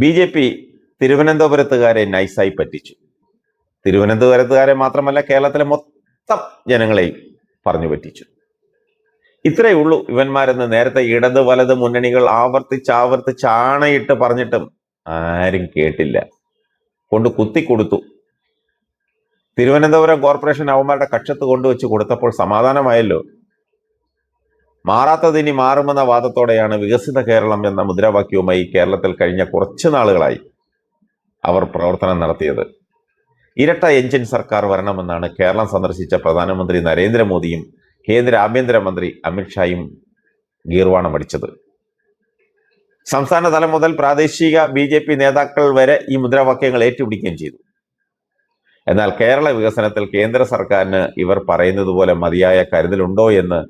B J P തിരുവനന്തപുരത്തുകാരെ നൈസായി പറ്റിച്ചു. തിരുവനന്തപുരത്തുകാരെ മാത്രമല്ല കേരളത്തിലെ മൊത്തം ജനങ്ങളെയും പറഞ്ഞു പറ്റിച്ചു. ഇത്രയേ ഉള്ളൂ ഇവന്മാരെന്ന് നേരത്തെ ഇടത് വലത് മുന്നണികൾ ആവർത്തിച്ച് ആവർത്തിച്ച് ആണയിട്ട് പറഞ്ഞിട്ടും ആരും കേട്ടില്ല. കൊണ്ട് കുത്തിക്കൊടുത്തു തിരുവനന്തപുരം കോർപ്പറേഷൻ അവന്മാരുടെ കക്ഷത്ത് കൊണ്ടുവച്ച് കൊടുത്തപ്പോൾ സമാധാനമായല്ലോ. മാറാത്തതിനി മാറുമെന്ന വാദത്തോടെയാണ് വികസിത കേരളം എന്ന മുദ്രാവാക്യവുമായി കേരളത്തിൽ കഴിഞ്ഞ കുറച്ച് നാളുകളായി അവർ പ്രവർത്തനം നടത്തിയത്. ഇരട്ട എഞ്ചിൻ സർക്കാർ വരണമെന്നാണ് കേരളം സന്ദർശിച്ച പ്രധാനമന്ത്രി നരേന്ദ്രമോദിയും കേന്ദ്ര ആഭ്യന്തരമന്ത്രി അമിത്ഷായും ഗീർവാണം അടിച്ചത് സംസ്ഥാന തലം മുതൽ പ്രാദേശിക ബി ജെ പി നേതാക്കൾ വരെ ഈ മുദ്രാവാക്യങ്ങൾ ഏറ്റുപിടിക്കുകയും ചെയ്തു. എന്നാൽ കേരള വികസനത്തിൽ കേന്ദ്ര സർക്കാരിന് ഇവർ പറയുന്നത് പോലെ മതിയായ കരുതലുണ്ടോ എന്ന്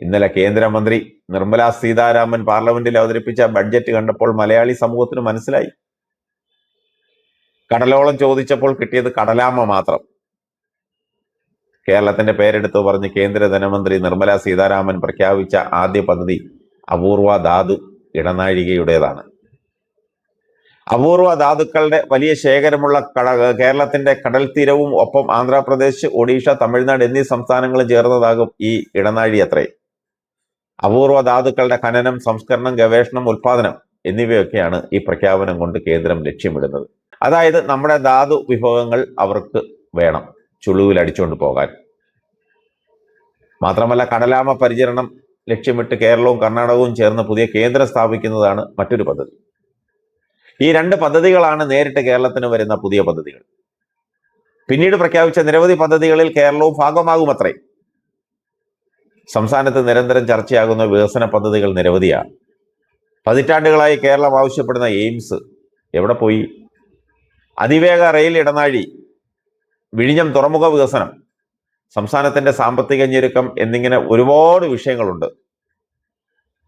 ഇന്നലെ കേന്ദ്രമന്ത്രി നിർമ്മല സീതാരാമൻ പാർലമെന്റിൽ അവതരിപ്പിച്ച ബഡ്ജറ്റ് കണ്ടപ്പോൾ മലയാളി സമൂഹത്തിന് മനസ്സിലായി. കടലോളം ചോദിച്ചപ്പോൾ കിട്ടിയത് കടലാമ മാത്രം. കേരളത്തിന്റെ പേരെടുത്ത് പറഞ്ഞ് കേന്ദ്ര ധനമന്ത്രി നിർമ്മല സീതാരാമൻ പ്രഖ്യാപിച്ച ആദ്യ പദ്ധതി അപൂർവ ധാതു ഇടനാഴികയുടേതാണ്. അപൂർവ ധാതുക്കളുടെ വലിയ ശേഖരമുള്ള കട കേരളത്തിന്റെ കടൽ തീരവും ഒപ്പം ആന്ധ്രാപ്രദേശ് ഒഡീഷ തമിഴ്നാട് എന്നീ സംസ്ഥാനങ്ങളും ചേർന്നതാകും ഈ ഇടനാഴി അത്രേ അപൂർവ ധാതുക്കളുടെ ഖനനം സംസ്കരണം ഗവേഷണം ഉൽപാദനം എന്നിവയൊക്കെയാണ് ഈ പ്രഖ്യാപനം കൊണ്ട് കേന്ദ്രം ലക്ഷ്യമിടുന്നത്. അതായത് നമ്മുടെ ധാതു വിഭവങ്ങൾ അവർക്ക് വേണം ചുളുവിൽ അടിച്ചുകൊണ്ട് പോകാൻ. മാത്രമല്ല കടലാമ പരിചരണം ലക്ഷ്യമിട്ട് കേരളവും കർണാടകവും ചേർന്ന് പുതിയ കേന്ദ്രം സ്ഥാപിക്കുന്നതാണ് മറ്റൊരു പദ്ധതി. ഈ രണ്ട് പദ്ധതികളാണ് നേരിട്ട് കേരളത്തിന് വരുന്ന പുതിയ പദ്ധതികൾ. പിന്നീട് പ്രഖ്യാപിച്ച നിരവധി പദ്ധതികളിൽ കേരളവും ഭാഗമാകുമത്രേ. സംസ്ഥാനത്ത് നിരന്തരം ചർച്ചയാകുന്ന വികസന പദ്ധതികൾ നിരവധിയാണ്. പതിറ്റാണ്ടുകളായി കേരളം ആവശ്യപ്പെടുന്ന എയിംസ് എവിടെ പോയി? അതിവേഗ റെയിൽ ഇടനാഴി വിഴിഞ്ഞം തുറമുഖ വികസനം സംസ്ഥാനത്തിന്റെ സാമ്പത്തിക ഞെരുക്കം എന്നിങ്ങനെ ഒരുപാട് വിഷയങ്ങളുണ്ട്.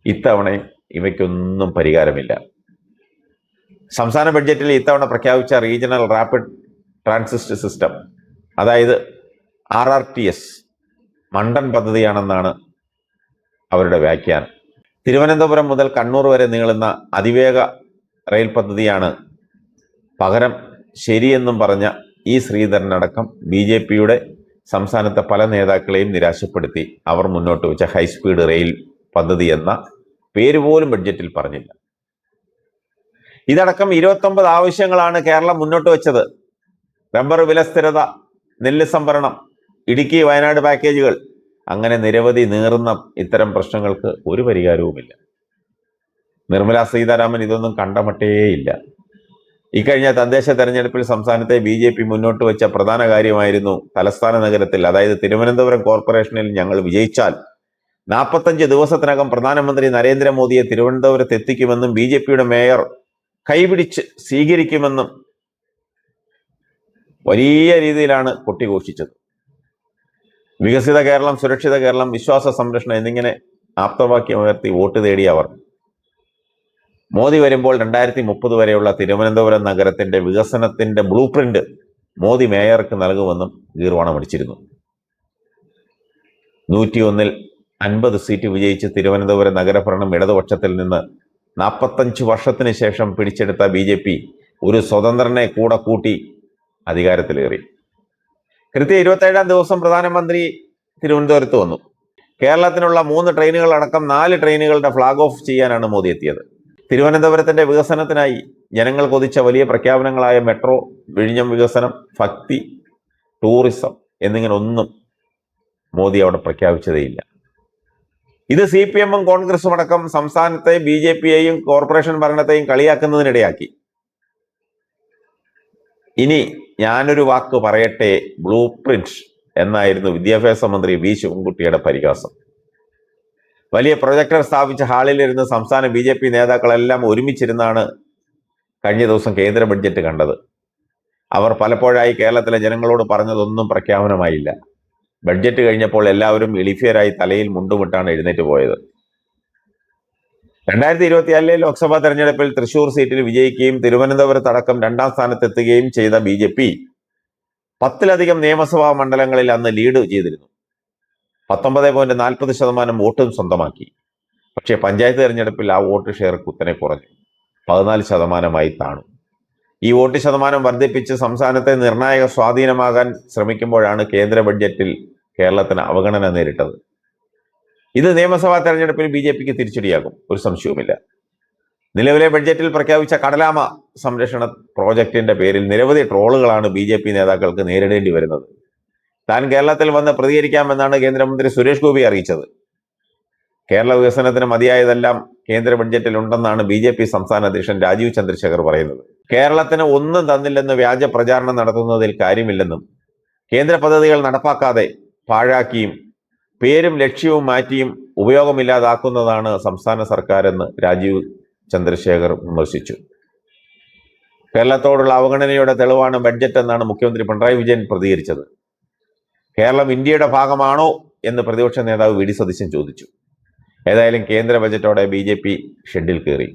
ഇത്തവണയും ഇവയ്ക്കൊന്നും പരിഹാരമില്ല. സംസ്ഥാന ബഡ്ജറ്റിൽ ഇത്തവണ പ്രഖ്യാപിച്ച റീജിയണൽ റാപ്പിഡ് ട്രാൻസിസ്റ്റ് സിസ്റ്റം അതായത് ആർ ആർ ടി എസ് മണ്ടൻ പദ്ധതിയാണെന്നാണ് അവരുടെ വ്യാഖ്യാനം. തിരുവനന്തപുരം മുതൽ കണ്ണൂർ വരെ നീളുന്ന അതിവേഗ റെയിൽ പദ്ധതിയാണ് പകരം ശരിയെന്നും പറഞ്ഞ ഈ ശ്രീധരനടക്കം ബി ജെ പിയുടെ സംസ്ഥാനത്തെ പല നേതാക്കളെയും നിരാശപ്പെടുത്തി അവർ മുന്നോട്ട് വെച്ച ഹൈസ്പീഡ് റെയിൽ പദ്ധതി എന്ന പേര് പോലും ബഡ്ജറ്റിൽ പറഞ്ഞില്ല. ഇതടക്കം ഇരുപത്തൊമ്പത് ആവശ്യങ്ങളാണ് കേരളം മുന്നോട്ട് വെച്ചത്. റബ്ബർ വില സ്ഥിരത നെല്ല് സംഭരണം ഇടുക്കി വയനാട് പാക്കേജുകൾ. അങ്ങനെ നിരവധി നീറുന്ന ഇത്തരം പ്രശ്നങ്ങൾക്ക് ഒരു പരിഹാരവുമില്ല. നിർമ്മല സീതാരാമൻ ഇതൊന്നും കണ്ടമട്ടേയില്ല ഇക്കഴിഞ്ഞ തദ്ദേശ തെരഞ്ഞെടുപ്പിൽ സംസ്ഥാനത്തെ ബി ജെ പി മുന്നോട്ട് വെച്ച പ്രധാന കാര്യമായിരുന്നു തലസ്ഥാന നഗരത്തിൽ അതായത് തിരുവനന്തപുരം കോർപ്പറേഷനിൽ ഞങ്ങൾ വിജയിച്ചാൽ. നാൽപ്പത്തഞ്ച് ദിവസത്തിനകം പ്രധാനമന്ത്രി നരേന്ദ്രമോദിയെ തിരുവനന്തപുരത്ത് എത്തിക്കുമെന്നും ബി ജെ പിയുടെ മേയർ കൈപിടിച്ച് സ്വീകരിക്കുമെന്നും വലിയ രീതിയിലാണ് കൊട്ടിഘോഷിച്ചത് വികസിത കേരളം സുരക്ഷിത കേരളം വിശ്വാസ സംരക്ഷണം എന്നിങ്ങനെ ആപ്തവാക്യം ഉയർത്തി വോട്ട് തേടി അവർ. മോദി വരുമ്പോൾ രണ്ടായിരത്തി മുപ്പത് വരെയുള്ള തിരുവനന്തപുരം നഗരത്തിന്റെ വികസനത്തിന്റെ ബ്ലൂ പ്രിന്റ് മോദി മേയർക്ക് നൽകുമെന്നും ഗീർവാണമടിച്ചിരുന്നു നൂറ്റിയൊന്നിൽ അൻപത് സീറ്റ് വിജയിച്ച് തിരുവനന്തപുരം നഗരഭരണം ഇടതുപക്ഷത്തിൽ നിന്ന് നാൽപ്പത്തഞ്ച് വർഷത്തിന് ശേഷം പിടിച്ചെടുത്ത ബി ഒരു സ്വതന്ത്രനെ കൂടെ കൂട്ടി അധികാരത്തിലേറി. കൃത്യ ഇരുപത്തേഴാം ദിവസം പ്രധാനമന്ത്രി തിരുവനന്തപുരത്ത് വന്നു. കേരളത്തിനുള്ള മൂന്ന് ട്രെയിനുകൾ അടക്കം നാല് ട്രെയിനുകളുടെ ഫ്ളാഗ് ഓഫ് ചെയ്യാനാണ് മോദി എത്തിയത്. തിരുവനന്തപുരത്തിന്റെ വികസനത്തിനായി ജനങ്ങൾ കൊതിച്ച വലിയ പ്രഖ്യാപനങ്ങളായ മെട്രോ വിഴിഞ്ഞം വികസനം ഭക്തി ടൂറിസം എന്നിങ്ങനെ ഒന്നും മോദി അവിടെ പ്രഖ്യാപിച്ചതേയില്ല. ഇത് സി പി എമ്മും കോൺഗ്രസും അടക്കം സംസ്ഥാനത്തെ ബി ജെ പിയെയും കോർപ്പറേഷൻ ഭരണത്തെയും കളിയാക്കുന്നതിനിടയാക്കി. ഇനി ഞാനൊരു വാക്ക് പറയട്ടെ ബ്ലൂ പ്രിന്റ് എന്നായിരുന്നു വിദ്യാഭ്യാസ മന്ത്രി വി. ശിവൻകുട്ടിയുടെ പരിഹാസം. വലിയ പ്രൊജക്ടർ സ്ഥാപിച്ച ഹാളിലിരുന്ന് സംസ്ഥാന ബി. ജെ. പി നേതാക്കളെല്ലാം ഒരുമിച്ചിരുന്നാണ് കഴിഞ്ഞ ദിവസം കേന്ദ്ര ബഡ്ജറ്റ് കണ്ടത്. അവർ പലപ്പോഴായി കേരളത്തിലെ ജനങ്ങളോട് പറഞ്ഞതൊന്നും പ്രഖ്യാപനമായില്ല. ബഡ്ജറ്റ് കഴിഞ്ഞപ്പോൾ എല്ലാവരും എളിഫിയരായി തലയിൽ മുണ്ടുമിട്ടാണ് എഴുന്നേറ്റ് പോയത്. രണ്ടായിരത്തി ഇരുപത്തിനാലിലെ ലോക്സഭാ തെരഞ്ഞെടുപ്പിൽ തൃശൂർ സീറ്റിൽ വിജയിക്കുകയും തിരുവനന്തപുരത്ത് അടക്കം രണ്ടാം സ്ഥാനത്തെത്തുകയും ചെയ്ത ബി ജെ പി പത്തിലധികം നിയമസഭാ മണ്ഡലങ്ങളിൽ അന്ന് ലീഡ് ചെയ്തിരുന്നു. പത്തൊമ്പത് പോയിന്റ് നാൽപ്പത് ശതമാനം വോട്ടും സ്വന്തമാക്കി. പക്ഷേ പഞ്ചായത്ത് തെരഞ്ഞെടുപ്പിൽ ആ വോട്ട് ഷെയർ കുത്തനെ കുറഞ്ഞു. പതിനാല് ശതമാനമായി താണു. ഈ വോട്ട് ശതമാനം വർദ്ധിപ്പിച്ച് സംസ്ഥാനത്തെ നിർണായക സ്വാധീനമാകാൻ ശ്രമിക്കുമ്പോഴാണ് കേന്ദ്ര ബഡ്ജറ്റിൽ കേരളത്തിന് അവഗണന നേരിട്ടത്. ഇത് നിയമസഭാ തെരഞ്ഞെടുപ്പിൽ ബി ജെ പിക്ക് തിരിച്ചടിയാകും. ഒരു സംശയവുമില്ല. നിലവിലെ ബഡ്ജറ്റിൽ പ്രഖ്യാപിച്ച കടലാമ സംരക്ഷണ പ്രോജക്റ്റിന്റെ പേരിൽ നിരവധി ട്രോളുകളാണ് ബി ജെ പി നേതാക്കൾക്ക് നേരിടേണ്ടി വരുന്നത്. താൻ കേരളത്തിൽ വന്ന് പ്രതികരിക്കാമെന്നാണ് കേന്ദ്രമന്ത്രി സുരേഷ് ഗോപി അറിയിച്ചത്. കേരള വികസനത്തിന് മതിയായതെല്ലാം കേന്ദ്ര ബഡ്ജറ്റിൽ ഉണ്ടെന്നാണ് ബി ജെ പി സംസ്ഥാന അധ്യക്ഷൻ രാജീവ് ചന്ദ്രശേഖർ പറയുന്നത്. കേരളത്തിന് ഒന്നും തന്നില്ലെന്ന് വ്യാജ പ്രചാരണം നടത്തുന്നതിൽ കാര്യമില്ലെന്നും കേന്ദ്ര പദ്ധതികൾ നടപ്പാക്കാതെ പാഴാക്കിയും പേരും ലക്ഷ്യവും മാറ്റിയും ഉപയോഗമില്ലാതാക്കുന്നതാണ് സംസ്ഥാന സർക്കാർ എന്ന് രാജീവ് ചന്ദ്രശേഖർ വിമർശിച്ചു. കേരളത്തോടുള്ള അവഗണനയുടെ തെളിവാണ് ബഡ്ജറ്റ് എന്നാണ് മുഖ്യമന്ത്രി പിണറായി വിജയൻ പ്രതികരിച്ചത്. കേരളം ഇന്ത്യയുടെ ഭാഗമാണോ എന്ന് പ്രതിപക്ഷ നേതാവ് വി ഡി സതീശൻ ചോദിച്ചു. ഏതായാലും കേന്ദ്ര ബജറ്റോടെ ബി ജെ പി ഷെഡിൽ കയറി.